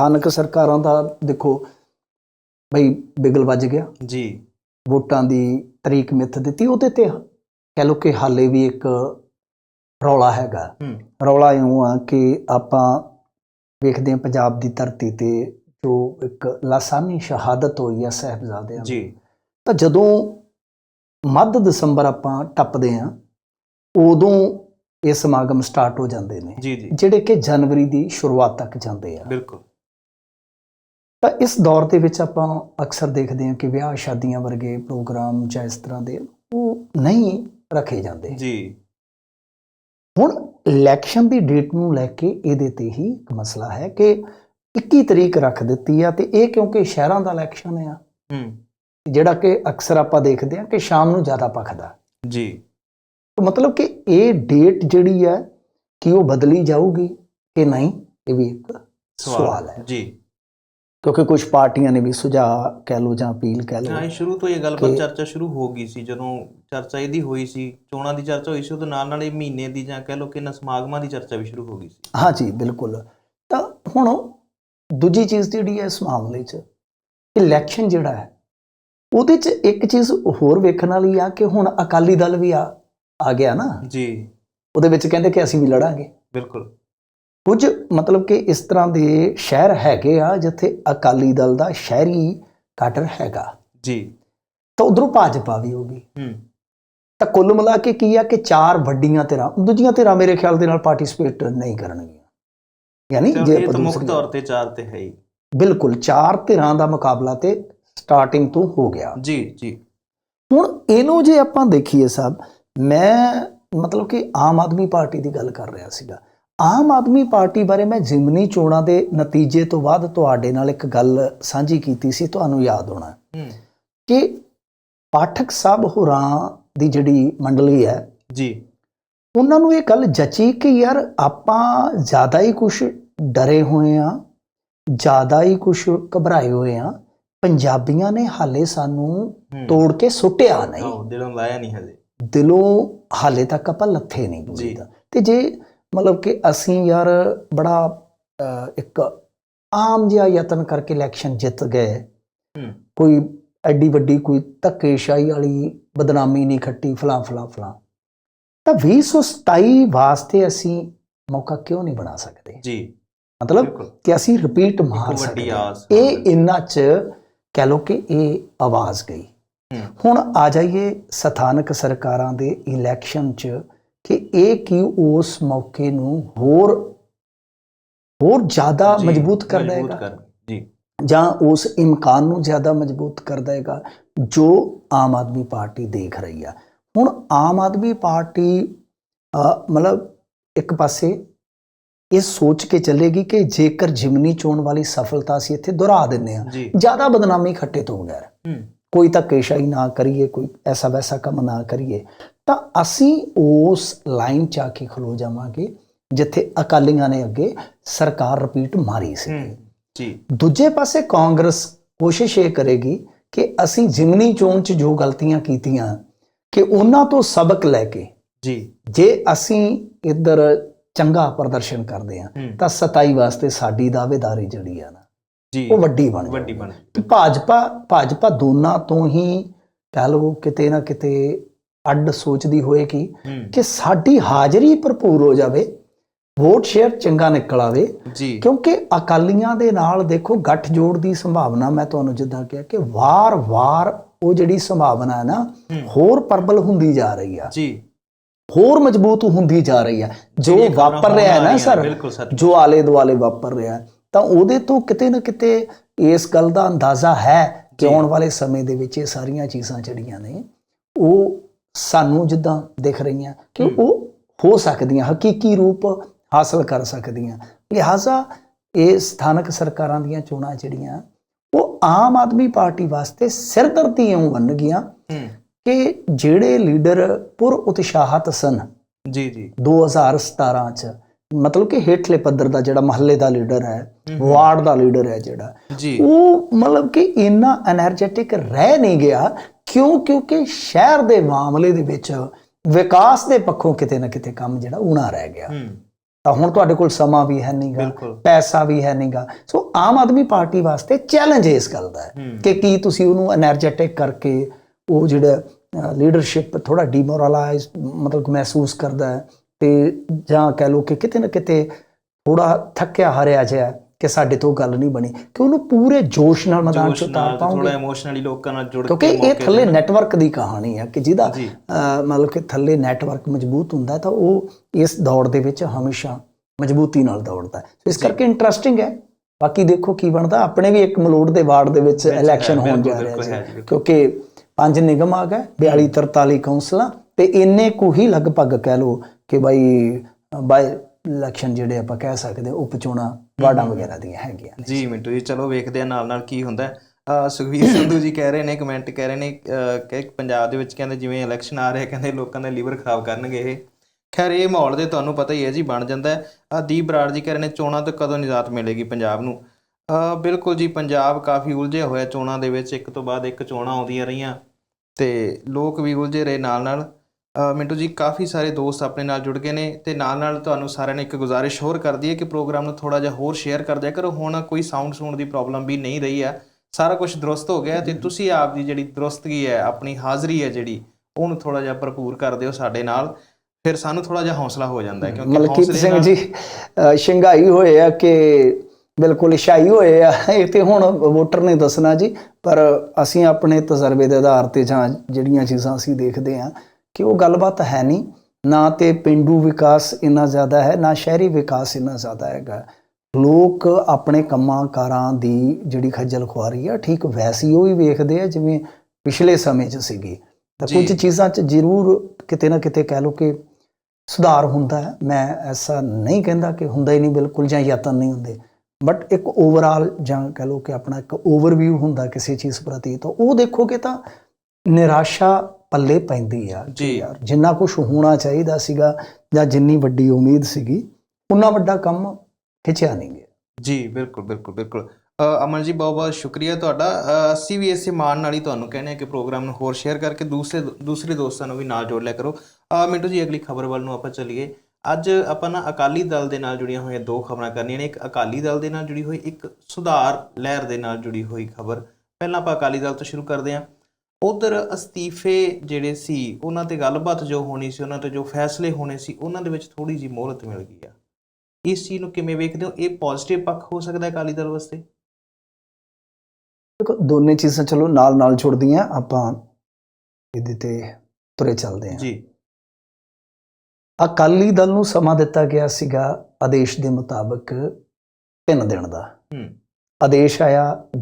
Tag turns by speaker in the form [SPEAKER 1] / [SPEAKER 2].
[SPEAKER 1] ਸਥਾਨਕ ਸਰਕਾਰਾਂ ਦਾ ਦੇਖੋ ਬਈ ਬਿਗਲ ਵੱਜ ਗਿਆ।
[SPEAKER 2] ਜੀ।
[SPEAKER 1] ਵੋਟਾਂ ਦੀ ਤਰੀਕ ਮਿੱਥ ਦਿੱਤੀ ਉਹਦੇ ਤੇ ਕਹਿ ਲੋ ਕਿ ਹਾਲੇ ਵੀ ਇੱਕ ਰੌਲਾ ਹੈਗਾ। ਰੌਲਾ ਇਉਂ ਆ ਕਿ ਆਪਾਂ ਵੇਖਦੇ ਹਾਂ ਪੰਜਾਬ ਦੀ ਧਰਤੀ ਤੇ ਜੋ ਇੱਕ ਲਾਸਾਨੀ ਸ਼ਹਾਦਤ ਹੋਈ ਆ ਸਾਹਿਬਜ਼ਾਦਿਆਂ
[SPEAKER 2] ਜੀ।
[SPEAKER 1] ਤਾਂ ਜਦੋਂ ਮੱਧ ਦਸੰਬਰ ਆਪਾਂ ਟੱਪਦੇ ਹਾਂ ਉਦੋਂ ਇਹ ਸਮਾਗਮ ਸਟਾਰਟ ਹੋ ਜਾਂਦੇ ਨੇ ਜਿਹੜੇ ਕਿ ਜਨਵਰੀ ਦੀ ਸ਼ੁਰੂਆਤ ਤੱਕ ਜਾਂਦੇ ਆ।
[SPEAKER 2] ਬਿਲਕੁਲ।
[SPEAKER 1] ਤਾਂ ਇਸ ਦੌਰ ਦੇ ਵਿੱਚ ਆਪਾਂ ਅਕਸਰ ਦੇਖਦੇ ਹਾਂ ਕਿ ਵਿਆਹ ਸ਼ਾਦੀਆਂ ਵਰਗੇ ਪ੍ਰੋਗਰਾਮ ਜਾਂ ਇਸ ਤਰ੍ਹਾਂ ਦੇ ਉਹ ਨਹੀਂ ਰੱਖੇ ਜਾਂਦੇ।
[SPEAKER 2] ਜੀ।
[SPEAKER 1] ਹੁਣ ਇਲੈਕਸ਼ਨ ਦੀ ਡੇਟ ਨੂੰ ਲੈ ਕੇ ਇਹਦੇ ਤੇ ਹੀ ਇੱਕ ਮਸਲਾ ਹੈ ਕਿ 21 ਤਰੀਕ ਰੱਖ ਦਿੱਤੀ ਆ ਤੇ ਇਹ ਕਿਉਂਕਿ ਸ਼ਹਿਰਾਂ ਦਾ ਇਲੈਕਸ਼ਨ ਆ।
[SPEAKER 2] ਹੂੰ।
[SPEAKER 1] ਜਿਹੜਾ ਕਿ ਅਕਸਰ ਆਪਾਂ ਦੇਖਦੇ ਹਾਂ ਕਿ ਸ਼ਾਮ ਨੂੰ ਜ਼ਿਆਦਾ ਪੱਖਦਾ
[SPEAKER 2] ਜੀ।
[SPEAKER 1] ਤਾਂ ਮਤਲਬ ਕਿ ਇਹ ਡੇਟ ਜਿਹੜੀ ਹੈ ਕਿ ਉਹ ਬਦਲੀ ਜਾਊਗੀ ਕਿ ਨਹੀਂ ਇਹ ਵੀ ਇੱਕ ਸਵਾਲ ਹੈ।
[SPEAKER 2] ਜੀ।
[SPEAKER 1] ਕਿਉਂਕਿ ਕੁਝ ਪਾਰਟੀਆਂ ਨੇ ਵੀ ਸੁਝਾਅ ਕਹਿ ਲੋ ਜਾਂ ਅਪੀਲ ਕਹਿ
[SPEAKER 2] ਹਾਂ
[SPEAKER 1] ਲੋ
[SPEAKER 2] ਇਹ ਸ਼ੁਰੂ ਤੋਂ ਇਹ ਗੱਲਬਾਤ
[SPEAKER 1] ਕਿ-
[SPEAKER 2] ਚਰਚਾ ਸ਼ੁਰੂ ਹੋ ਗਈ ਸੀ ਜਦੋਂ ਚਰਚਾ ਇਹਦੀ ਹੋਈ ਸੀ ਚੋਣਾਂ ਦੀ ਚਰਚਾ ਹੋਈ ਸੀ ਉਹਦੇ ਨਾਲ ਨਾਲ ਇਹ ਮਹੀਨੇ ਦੀ ਜਾਂ ਕਹਿ ਲਓ ਕਿ ਇਹਨਾਂ ਸਮਾਗਮਾਂ ਦੀ ਚਰਚਾ ਵੀ ਸ਼ੁਰੂ ਹੋ ਗਈ ਸੀ।
[SPEAKER 1] ਹਾਂਜੀ ਬਿਲਕੁਲ। ਤਾਂ ਹੁਣ ਦੂਜੀ ਚੀਜ਼ ਜਿਹੜੀ ਹੈ ਇਸ ਮਾਮਲੇ 'ਚ ਇਲੈਕਸ਼ਨ ਜਿਹੜਾ ਹੈ ਉਹਦੇ 'ਚ ਇੱਕ ਚੀਜ਼ ਹੋਰ ਵੇਖਣ ਵਾਲੀ ਆ ਕਿ ਹੁਣ ਅਕਾਲੀ ਦਲ ਵੀ ਆ ਆ ਗਿਆ ਨਾ।
[SPEAKER 2] ਜੀ।
[SPEAKER 1] ਉਹਦੇ ਵਿੱਚ ਕਹਿੰਦੇ ਕਿ ਅਸੀਂ ਵੀ ਲੜਾਂਗੇ।
[SPEAKER 2] ਬਿਲਕੁਲ।
[SPEAKER 1] ਕੁਝ ਮਤਲਬ ਕਿ ਇਸ ਤਰ੍ਹਾਂ ਦੇ ਸ਼ਹਿਰ ਹੈਗੇ ਆ ਜਿੱਥੇ ਅਕਾਲੀ ਦਲ ਦਾ ਸ਼ਹਿਰੀ ਕਾਡਰ ਹੈਗਾ।
[SPEAKER 2] ਜੀ।
[SPEAKER 1] ਤਾਂ ਉਧਰੋਂ ਭਾਜਪਾ ਵੀ ਹੋਗੀ
[SPEAKER 2] ਹੂੰ।
[SPEAKER 1] ਤਾਂ ਕੁੱਲ ਮਿਲਾ ਕੇ ਕੀ ਆ ਕਿ ਚਾਰ ਵੱਡੀਆਂ ਧਿਰਾਂ ਦੂਜੀਆਂ ਧਿਰਾਂ ਮੇਰੇ ਖਿਆਲ ਦੇ ਨਾਲ ਪਾਰਟਿਸਿਪੇਟ ਨਹੀਂ ਕਰਨਗੀਆਂ। ਯਾਨੀ ਜੇ
[SPEAKER 2] ਇਹ
[SPEAKER 1] ਆਪਾਂ
[SPEAKER 2] ਤਾਂ ਮੁੱਖ ਤੌਰ ਤੇ ਚਾਰ ਤੇ ਹੈ ਹੀ।
[SPEAKER 1] ਬਿਲਕੁਲ ਚਾਰ ਧਿਰਾਂ ਦਾ ਮੁਕਾਬਲਾ ਤੇ ਸਟਾਰਟਿੰਗ ਤੋਂ ਹੋ ਗਿਆ।
[SPEAKER 2] ਜੀ ਜੀ।
[SPEAKER 1] ਹੁਣ ਇਹਨੂੰ ਜੇ ਆਪਾਂ ਦੇਖੀਏ ਸਾਹਿਬ ਮੈਂ ਮਤਲਬ ਕਿ ਆਮ ਆਦਮੀ ਪਾਰਟੀ ਦੀ ਗੱਲ ਕਰ ਰਿਹਾ ਸੀਗਾ। ਆਮ ਆਦਮੀ ਪਾਰਟੀ ਬਾਰੇ ਮੈਂ ਜ਼ਿਮਨੀ ਚੋਣਾਂ ਦੇ ਨਤੀਜੇ ਤੋਂ ਬਾਅਦ ਤੁਹਾਡੇ ਨਾਲ ਇੱਕ ਗੱਲ ਸਾਂਝੀ ਕੀਤੀ ਸੀ ਤੁਹਾਨੂੰ ਯਾਦ ਹੋਣਾ। ਕਿ ਪਾਠਕ ਸਾਹਿਬ ਹੋਰਾਂ ਦੀ ਜਿਹੜੀ ਮੰਡਲੀ ਹੈ
[SPEAKER 2] ਜੀ।
[SPEAKER 1] ਉਹਨਾਂ ਨੂੰ ਇਹ ਗੱਲ ਜਚੀ ਕਿ ਯਾਰ ਆਪਾਂ ਜ਼ਿਆਦਾ ਹੀ ਕੁਝ ਡਰੇ ਹੋਏ ਆ ਜ਼ਿਆਦਾ ਹੀ ਕੁਝ ਘਬਰਾਏ ਹੋਏ ਆ ਪੰਜਾਬੀਆਂ ਨੇ ਹਾਲੇ ਸਾਨੂੰ ਤੋੜ ਕੇ ਸੁੱਟਿਆ ਨਹੀਂ।
[SPEAKER 2] ਦਿਲੋਂ ਲਾਇਆ ਨਹੀਂ ਹਲੇ
[SPEAKER 1] ਦਿਲੋਂ ਹਾਲੇ ਤੱਕ ਆਪਾਂ ਲੱਥੇ ਨਹੀਂ। ਤਰ੍ਹਾਂ। ਤੇ ਜੇ ਮਤਲਬ ਕਿ ਅਸੀਂ ਯਾਰ ਬੜਾ ਇੱਕ ਆਮ ਜਿਹਾ ਯਤਨ ਕਰਕੇ ਇਲੈਕਸ਼ਨ ਜਿੱਤ ਗਏ। ਕੋਈ ਐਡੀ ਵੱਡੀ ਕੋਈ ਧੱਕੇਸ਼ਾਹੀ ਵਾਲੀ ਬਦਨਾਮੀ ਨਹੀਂ ਖੱਟੀ ਫਲਾਂ ਫਲਾਂ ਫਲਾਂ। ਤਾਂ 2027 ਵਾਸਤੇ ਅਸੀਂ ਮੌਕਾ ਕਿਉਂ ਨਹੀਂ ਬਣਾ ਸਕਦੇ?
[SPEAKER 2] ਜੀ।
[SPEAKER 1] ਮਤਲਬ ਕਿ ਅਸੀਂ ਰਿਪੀਟ ਮਾਰ ਸਕਦੇ ਇਹ ਇੰਨਾ ਚ ਕਹਿ ਲੋ ਕਿ ਇਹ ਆਵਾਜ਼ ਗਈ। ਹੁਣ ਆ ਜਾਈਏ ਸਥਾਨਕ ਸਰਕਾਰਾਂ ਦੇ ਇਲੈਕਸ਼ਨ 'ਚ ਕਿ ਇਹ ਕੀ ਉਸ ਮੌਕੇ ਨੂੰ ਹੋਰ ਹੋਰ ਜ਼ਿਆਦਾ ਮਜ਼ਬੂਤ ਕਰ ਦੇਗਾ
[SPEAKER 2] ਜੀ।
[SPEAKER 1] ਜਾਂ ਉਸ ਇਮਕਾਨ ਨੂੰ ਜ਼ਿਆਦਾ ਮਜ਼ਬੂਤ ਕਰ ਦੇਗਾ ਜੋ ਆਮ ਆਦਮੀ ਪਾਰਟੀ ਦੇਖ ਰਹੀ ਆ? ਹੁਣ ਆਮ ਆਦਮੀ ਪਾਰਟੀ ਮਤਲਬ ਇੱਕ ਪਾਸੇ ਇਹ ਸੋਚ ਕੇ ਚੱਲੇਗੀ ਕਿ ਜੇਕਰ ਜਿਮਨੀ ਚੋਣ ਵਾਲੀ ਸਫਲਤਾ ਅਸੀਂ ਇੱਥੇ ਦੁਹਰਾ ਦਿੰਨੇ ਆ ਜ਼ਿਆਦਾ ਬਦਨਾਮੀ ਖੱਟੇ ਤੋਂ ਬਗੈਰ। ਕੋਈ ਧੱਕੇਸ਼ਾਹੀ ਨਾ ਕਰੀਏ ਕੋਈ ਐਸਾ ਵੈਸਾ ਕੰਮ ਨਾ ਕਰੀਏ। ਤਾਂ ਅਸੀਂ ਉਸ ਲਾਈਨ 'ਚ ਆ ਕੇ ਖਲੋ ਜਾਵਾਂਗੇ ਜਿੱਥੇ ਅਕਾਲੀਆਂ ਨੇ ਅੱਗੇ ਸਰਕਾਰ ਰਿਪੀਟ ਮਾਰੀ ਸੀ।
[SPEAKER 2] ਜੀ।
[SPEAKER 1] ਦੂਜੇ ਪਾਸੇ ਕਾਂਗਰਸ ਕੋਸ਼ਿਸ਼ ਇਹ ਕਰੇਗੀ ਕਿ ਅਸੀਂ ਜਿਮਨੀ ਚੋਣ 'ਚ ਜੋ ਗਲਤੀਆਂ ਕੀਤੀਆਂ ਕਿ ਉਹਨਾਂ ਤੋਂ ਸਬਕ ਲੈ ਕੇ
[SPEAKER 2] ਜੀ।
[SPEAKER 1] ਜੇ ਅਸੀਂ ਇੱਧਰ ਚੰਗਾ ਪ੍ਰਦਰਸ਼ਨ ਕਰਦੇ ਹੂੰ ਤਾਂ 27 ਵਾਸਤੇ ਸਾਡੀ ਦਾਅਵੇਦਾਰੀ ਜਿਹੜੀ ਆ ਨਾ
[SPEAKER 2] ਜੀ।
[SPEAKER 1] ਉਹ ਵੱਡੀ ਬਣ
[SPEAKER 2] ਵੱਡੀ। ਬਣ
[SPEAKER 1] ਭਾਜਪਾ ਭਾਜਪਾ ਦੋਨਾਂ ਤੋਂ ਹੀ ਕਹ ਲਓ ਕਿਤੇ ਨਾ ਕਿਤੇ ਅੱਡ ਸੋਚਦੀ ਹੋਏਗੀ
[SPEAKER 2] ਹੂੰ।
[SPEAKER 1] ਕਿ ਸਾਡੀ ਹਾਜ਼ਰੀ ਭਰਪੂਰ ਹੋ ਜਾਵੇ ਵੋਟ ਸ਼ੇਅਰ ਚੰਗਾ ਨਿਕਲ ਆਵੇ
[SPEAKER 2] ਜੀ।
[SPEAKER 1] ਕਿਉਂਕਿ ਅਕਾਲੀਆਂ ਦੇ ਨਾਲ ਦੇਖੋ ਗੱਠ ਜੋੜ ਦੀ ਸੰਭਾਵਨਾ ਮੈਂ ਤੁਹਾਨੂੰ ਜਿੱਦਾਂ ਕਿਹਾ ਕਿ ਵਾਰ-ਵਾਰ ਉਹ ਜਿਹੜੀ ਸੰਭਾਵਨਾ ਹੈ ਨਾ
[SPEAKER 2] ਹੂੰ।
[SPEAKER 1] ਹੋਰ ਪ੍ਰਬਲ ਹੁੰਦੀ ਜਾ ਰਹੀ ਆ।
[SPEAKER 2] ਜੀ।
[SPEAKER 1] ਹੋਰ ਮਜ਼ਬੂਤ ਹੁੰਦੀ ਜਾ ਰਹੀ ਆ। ਜੋ ਵਾਪਰ ਰਿਹਾ ਹੈ ਨਾ ਸਰ ਜੋ ਆਲੇ ਦੁਆਲੇ ਵਾਪਰ ਰਿਹਾ ਹੈ, ਤਾਂ ਉਹਦੇ ਤੋਂ ਕਿਤੇ ਨਾ ਕਿਤੇ ਇਸ ਗੱਲ ਦਾ ਅੰਦਾਜ਼ਾ ਹੈ ਕਿ। ਆਉਣ ਵਾਲੇ ਸਮੇਂ ਦੇ ਵਿੱਚ ਇਹ ਸਾਰੀਆਂ ਚੀਜ਼ਾਂ ਜਿਹੜੀਆਂ ਨੇ ਉਹ ਸਾਨੂੰ ਜਿੱਦਾਂ ਦਿਖ ਰਹੀਆਂ ਕਿ ਉਹ ਹੋ ਸਕਦੀਆਂ ਹਕੀਕੀ ਰੂਪ ਹਾਸਲ ਕਰ ਸਕਦੀਆਂ। ਲਿਹਾਜ਼ਾ ਇਹ ਸਥਾਨਕ ਸਰਕਾਰਾਂ ਦੀਆਂ ਚੋਣਾਂ ਜਿਹੜੀਆਂ ਉਹ ਆਮ ਆਦਮੀ ਪਾਰਟੀ ਵਾਸਤੇ ਸਿਰਦਰਦੀ ਇਉਂ ਬਣ ਗਈਆਂ ਕਿ ਜਿਹੜੇ ਲੀਡਰ ਪੁਰ ਉਤਸ਼ਾਹਤ ਸਨ
[SPEAKER 2] ਜੀ ਜੀ।
[SPEAKER 1] 2017 ਚ ਮਤਲਬ ਕਿ ਹੇਠਲੇ ਪੱਧਰ ਦਾ ਜਿਹੜਾ ਮਹੱਲੇ ਦਾ ਲੀਡਰ ਹੈ ਵਾਰਡ ਦਾ ਲੀਡਰ ਹੈ ਜਿਹੜਾ ਉਹ ਮਤਲਬ ਕਿ ਇੰਨਾ એનર્ਜੈਟਿਕ ਰਹਿ ਨਹੀਂ ਗਿਆ ਕਿਉਂ? ਕਿਉਂਕਿ ਸ਼ਹਿਰ ਦੇ ਮਾਮਲੇ ਦੇ ਵਿੱਚ ਵਿਕਾਸ ਦੇ ਪੱਖੋਂ ਕਿਤੇ ਨਾ ਕਿਤੇ ਕੰਮ ਜਿਹੜਾ ਉਣਾ ਰਹਿ ਗਿਆ। ਤਾਂ ਹੁਣ ਤੁਹਾਡੇ ਕੋਲ ਸਮਾਂ ਵੀ ਹੈ ਨਹੀਂਗਾ ਪੈਸਾ ਵੀ ਹੈ ਨਹੀਂਗਾ ਸੋ ਆਮ ਆਦਮੀ ਪਾਰਟੀ ਵਾਸਤੇ ਚੈਲੰਜ ਇਸ ਗੱਲ ਦਾ ਹੈ ਕਿ ਕੀ ਤੁਸੀਂ ਉਹਨੂੰ એનર્ਜੈਟਿਕ ਕਰਕੇ ਉਹ ਜਿਹੜਾ ਲੀਡਰਸ਼ਿਪ ਥੋੜਾ ਡੀਮੋਰਲਾਈਜ਼ ਮਤਲਬ ਮਹਿਸੂਸ ਕਰਦਾ ਹੈ ਤੇ ਜਾਂ ਕਹਿ ਲੋ ਕਿ ਕਿਤੇ ਨਾ ਕਿਤੇ ਥੋੜਾ ਥੱਕਿਆ ਹਾਰਿਆ ਜਿਹਾ ਕਿ ਸਾਡੇ ਤੋਂ ਗੱਲ ਨਹੀਂ ਬਣੀ ਕਿ ਉਹਨੂੰ ਪੂਰੇ ਜੋਸ਼ ਨਾਲ ਮੈਦਾਨ 'ਚ ਉਤਾਰ
[SPEAKER 2] ਨਾਲ ਥੋੜਾ
[SPEAKER 1] ਪਾਉਂਗੇ।
[SPEAKER 2] ਇਮੋਸ਼ਨਲੀ ਲੋਕਾਂ ਨਾਲ ਜੁੜ
[SPEAKER 1] ਕਿਉਂਕਿ
[SPEAKER 2] ਕੇ
[SPEAKER 1] ਇਹ
[SPEAKER 2] ਮੌਕੇ
[SPEAKER 1] ਥੱਲੇ ਨੈਟਵਰਕ ਦੀ ਕਹਾਣੀ ਹੈ ਕਿ ਜਿਹਦਾ ਮਤਲਬ ਕਿ ਥੱਲੇ ਨੈਟਵਰਕ ਮਜ਼ਬੂਤ ਹੁੰਦਾ ਤਾਂ ਉਹ ਇਸ ਦੌੜ ਦੇ ਵਿੱਚ ਹਮੇਸ਼ਾ ਮਜ਼ਬੂਤੀ ਨਾਲ ਦੌੜਦਾ ਸੋ ਇਸ। ਕਰਕੇ ਇੰਟਰਸਟਿੰਗ ਹੈ। ਬਾਕੀ ਦੇਖੋ ਕੀ ਬਣਦਾ ਆਪਣੇ ਵੀ ਇੱਕ ਮਲੋਟ ਦੇ ਵਾਰਡ ਦੇ ਵਿੱਚ ਇਲੈਕਸ਼ਨ ਹੋਣ ਜਾ ਰਿਹਾ
[SPEAKER 2] ਜੀ।
[SPEAKER 1] ਕਿਉਂਕਿ ਪੰਜ ਨਿਗਮ ਆ ਗਏ 42 43 ਕੌਂਸਲਾਂ ਤੇ ਇੰਨੇ ਕੁ ਹੀ ਲਗਭਗ ਕਹਿ ਲਓ ਕਿ ਬਾਈ ਬਾਈ ਇਲੈਕਸ਼ਨ ਜਿਹੜੇ ਆਪਾਂ ਕਹਿ ਸਕਦੇ ਉਪ ਚੋਣਾਂ ਵਾਰਡਾਂ ਵਗੈਰਾ ਦੀਆਂ ਹੈਗੀਆਂ ਨੇ।
[SPEAKER 2] ਜੀ ਮਿੰਟੂ ਜੀ ਚਲੋ ਵੇਖਦੇ ਆ ਨਾਲ ਨਾਲ ਕੀ ਹੁੰਦਾ ਸੁਖਵੀਰ ਸੰਧੂ ਜੀ ਕਹਿ ਰਹੇ ਨੇ ਕਮੈਂਟ ਕਹਿ ਰਹੇ ਨੇ ਕਿ ਪੰਜਾਬ ਦੇ ਵਿੱਚ ਕਹਿੰਦੇ ਜਿਵੇਂ ਇਲੈਕਸ਼ਨ ਆ ਰਿਹਾ ਕਹਿੰਦੇ ਲੋਕਾਂ ਦੇ ਲੀਵਰ ਖਰਾਬ ਕਰਨਗੇ ਇਹ। ਖੈਰ ਇਹ ਮਾਹੌਲ ਦੇ ਤੁਹਾਨੂੰ ਪਤਾ ਹੀ ਹੈ ਜੀ ਬਣ ਜਾਂਦਾ ਹੈ। ਦੀਪ ਬਰਾੜ ਜੀ ਕਹਿ ਰਹੇ ਨੇ ਚੋਣਾਂ ਤੋਂ ਕਦੋਂ ਨਿਜਾਤ ਮਿਲੇਗੀ ਪੰਜਾਬ ਨੂੰ? ਬਿਲਕੁਲ ਜੀ ਪੰਜਾਬ ਕਾਫੀ ਉਲਝਿਆ ਹੋਇਆ ਚੋਣਾਂ ਦੇ ਵਿੱਚ ਇੱਕ ਤੋਂ ਬਾਅਦ ਇੱਕ ਚੋਣਾਂ ਆਉਂਦੀਆਂ ਰਹੀਆਂ। ਤੇ ਲੋਕ ਵੀ ਉਲਝੇ ਰਹੇ ਨਾਲ ਨਾਲ ਮਿੰਟੂ ਜੀ ਕਾਫੀ ਸਾਰੇ ਦੋਸਤ ਆਪਣੇ ਨਾਲ ਜੁੜ ਗਏ ਨੇ ਤੇ ਨਾਲ ਨਾਲ ਤੁਹਾਨੂੰ ਸਾਰਿਆਂ ਨੇ ਇੱਕ ਗੁਜ਼ਾਰਿਸ਼ ਹੋਰ ਕਰ ਦਈਏ ਕਿ ਪ੍ਰੋਗਰਾਮ ਨੂੰ ਥੋੜਾ ਜਿਹਾ ਹੋਰ ਸ਼ੇਅਰ ਕਰ ਦਿਆ ਕਰੋ। ਹੁਣ ਕੋਈ ਸਾਊਂਡ ਸੂਣ ਦੀ ਪ੍ਰੋਬਲਮ ਵੀ ਨਹੀਂ ਰਹੀ ਹੈ। ਸਾਰਾ ਕੁਝ ਦਰੁਸਤ ਹੋ ਗਿਆ ਤੇ ਤੁਸੀਂ ਆਪ ਦੀ ਜਿਹੜੀ ਦਰੁਸਤਗੀ ਹੈ ਆਪਣੀ ਹਾਜ਼ਰੀ ਹੈ ਜਿਹੜੀ ਉਹਨੂੰ ਥੋੜਾ ਜਿਹਾ ਭਰਪੂਰ ਕਰ ਦਿਓ ਸਾਡੇ ਨਾਲ। ਫਿਰ ਸਾਨੂੰ ਥੋੜਾ ਜਿਹਾ ਹੌਸਲਾ ਹੋ ਜਾਂਦਾ ਹੈ ਕਿਉਂਕਿ
[SPEAKER 1] ਮਲਕੀਤ ਸਿੰਘ ਜੀ ਅ, ਸ਼ੰਘਾਈ ਹੋਏ ਆ ਕਿ ਬਿਲਕੁਲ ਇਸ਼ਾਈ ਹੋਏ ਆ। ਇਹ ਤੇ ਹੁਣ ਵੋਟਰ ਨੇ ਦੱਸਣਾ ਜੀ ਪਰ ਅਸੀਂ ਆਪਣੇ ਤਜਰਬੇ ਦੇ ਆਧਾਰ ਤੇ ਜਾਂ ਜਿਹੜੀਆਂ ਚੀਜ਼ਾਂ ਅਸੀਂ ਦੇਖਦੇ ਆ ਕਿ ਉਹ ਗੱਲਬਾਤ ਹੈ ਨਹੀਂ। ਨਾ ਤੇ ਪਿੰਡੂ ਵਿਕਾਸ ਇੰਨਾ ਜ਼ਿਆਦਾ ਹੈ ਨਾ ਸ਼ਹਿਰੀ ਵਿਕਾਸ ਇੰਨਾ ਜ਼ਿਆਦਾ ਹੈਗਾ। ਲੋਕ ਆਪਣੇ ਕੰਮਾਂ ਕਾਰਾਂ ਦੀ ਜਿਹੜੀ ਖੱਜਲ ਖੁਆਰੀ ਆ ਠੀਕ ਵੈਸੀ ਉਹ ਹੀ ਵੇਖਦੇ ਆ ਜਿਵੇਂ ਪਿਛਲੇ ਸਮੇਂ 'ਚ ਸੀਗੀ। ਤਾਂ। ਕੁਝ ਚੀਜ਼ਾਂ 'ਚ ਜ਼ਰੂਰ ਕਿਤੇ ਨਾ ਕਿਤੇ ਕਹਿ ਲਓ ਕਿ ਸੁਧਾਰ ਹੁੰਦਾ ਹੈ। ਮੈਂ ਐਸਾ ਨਹੀਂ ਕਹਿੰਦਾ ਕਿ ਹੁੰਦਾ ਹੀ ਨਹੀਂ ਬਿਲਕੁਲ ਜਾਂ ਯਤਨ ਨਹੀਂ ਹੁੰਦੇ। ਬਟ ਇੱਕ ਓਵਰਆਲ ਜਾਂ ਕਹ ਲਓ ਕਿ ਆਪਣਾ ਇੱਕ ਓਵਰਵਿਊ ਹੁੰਦਾ ਕਿਸੇ ਚੀਜ਼ ਪ੍ਰਤੀ ਤਾਂ ਉਹ ਦੇਖੋਗੇ ਤਾਂ ਨਿਰਾਸ਼ਾ ਪੱਲੇ ਪੈਂਦੀ ਆ
[SPEAKER 2] ਜੀ।
[SPEAKER 1] ਯਾਰ। ਜਿੰਨਾ ਕੁਝ ਹੋਣਾ ਚਾਹੀਦਾ ਸੀਗਾ ਜਾਂ ਜਿੰਨੀ ਵੱਡੀ ਉਮੀਦ ਸੀਗੀ ਉਨਾ ਵੱਡਾ ਕੰਮ ਖਿੱਚਿਆ ਨਹੀਂ ਗਿਆ।
[SPEAKER 2] ਜੀ ਬਿਲਕੁਲ ਬਿਲਕੁਲ ਬਿਲਕੁਲ। ਅਮਨ ਜੀ ਬਹੁਤ ਬਹੁਤ ਸ਼ੁਕਰੀਆ ਤੁਹਾਡਾ। ਅਸੀਂ ਵੀ ਇਸੇ ਮਾਣ ਨਾਲ ਹੀ ਤੁਹਾਨੂੰ ਕਹਿੰਦੇ ਹਾਂ ਕਿ ਪ੍ਰੋਗਰਾਮ ਨੂੰ ਹੋਰ ਸ਼ੇਅਰ ਕਰਕੇ ਦੂਸਰੇ ਦੂਸਰੇ ਦੋਸਤਾਂ ਨੂੰ ਵੀ ਨਾਲ ਜੋੜ ਲਿਆ ਕਰੋ ਮਿੰਟੂ ਜੀ ਅਗਲੀ ਖਬਰ ਵੱਲ ਨੂੰ ਆਪਾਂ ਚੱਲੀਏ। ਅੱਜ ਆਪਾਂ ਨਾ ਅਕਾਲੀ ਦਲ ਦੇ ਨਾਲ ਜੁੜੀਆਂ ਹੋਈਆਂ ਦੋ ਖਬਰਾਂ ਕਰਨੀਆਂ ਨੇ। ਇੱਕ ਅਕਾਲੀ ਦਲ ਦੇ ਨਾਲ ਜੁੜੀ ਹੋਈ ਇੱਕ ਸੁਧਾਰ ਲਹਿਰ ਦੇ ਨਾਲ ਜੁੜੀ ਹੋਈ ਖਬਰ। ਪਹਿਲਾਂ ਆਪਾਂ ਅਕਾਲੀ ਦਲ ਤੋਂ ਸ਼ੁਰੂ ਕਰਦੇ ਹਾਂ। ਉਧਰ ਅਸਤੀਫੇ ਜਿਹੜੇ ਸੀ ਉਹਨਾਂ ਤੇ ਗੱਲਬਾਤ ਜੋ ਹੋਣੀ ਸੀ ਉਹਨਾਂ ਤੇ ਜੋ ਫੈਸਲੇ ਹੋਣੇ ਸੀ ਉਹਨਾਂ ਦੇ ਵਿੱਚ ਥੋੜੀ ਜੀ ਮੋਹਲਤ ਮਿਲ ਗਈ ਆ। ਇਸ ਚੀਜ਼ ਨੂੰ ਕਿਵੇਂ ਵੇਖਦੇ ਹੋ? ਇਹ ਪੋਜ਼ਿਟਿਵ ਪੱਖ ਹੋ ਸਕਦਾ ਹੈ ਅਕਾਲੀ ਦਲ ਵਾਸਤੇ?
[SPEAKER 1] ਦੇਖੋ ਦੋਨੇ ਚੀਜ਼ਾਂ ਚਲੋ ਨਾਲ ਨਾਲ ਜੁੜਦੀਆਂ ਆਪਾਂ ਇਹਦੇ ਤੇ ਤੁਰੇ ਚੱਲਦੇ ਹਾਂ।
[SPEAKER 2] ਜੀ।
[SPEAKER 1] ਅਕਾਲੀ ਦਲ ਨੂੰ ਸਮਾਂ ਦਿੱਤਾ ਗਿਆ ਸੀਗਾ ਆਦੇਸ਼ ਦੇ ਮੁਤਾਬਕ 3 ਦਿਨ ਦਾ।
[SPEAKER 2] ਹੂੰ।
[SPEAKER 1] ਆਦੇਸ਼ ਆਇਆ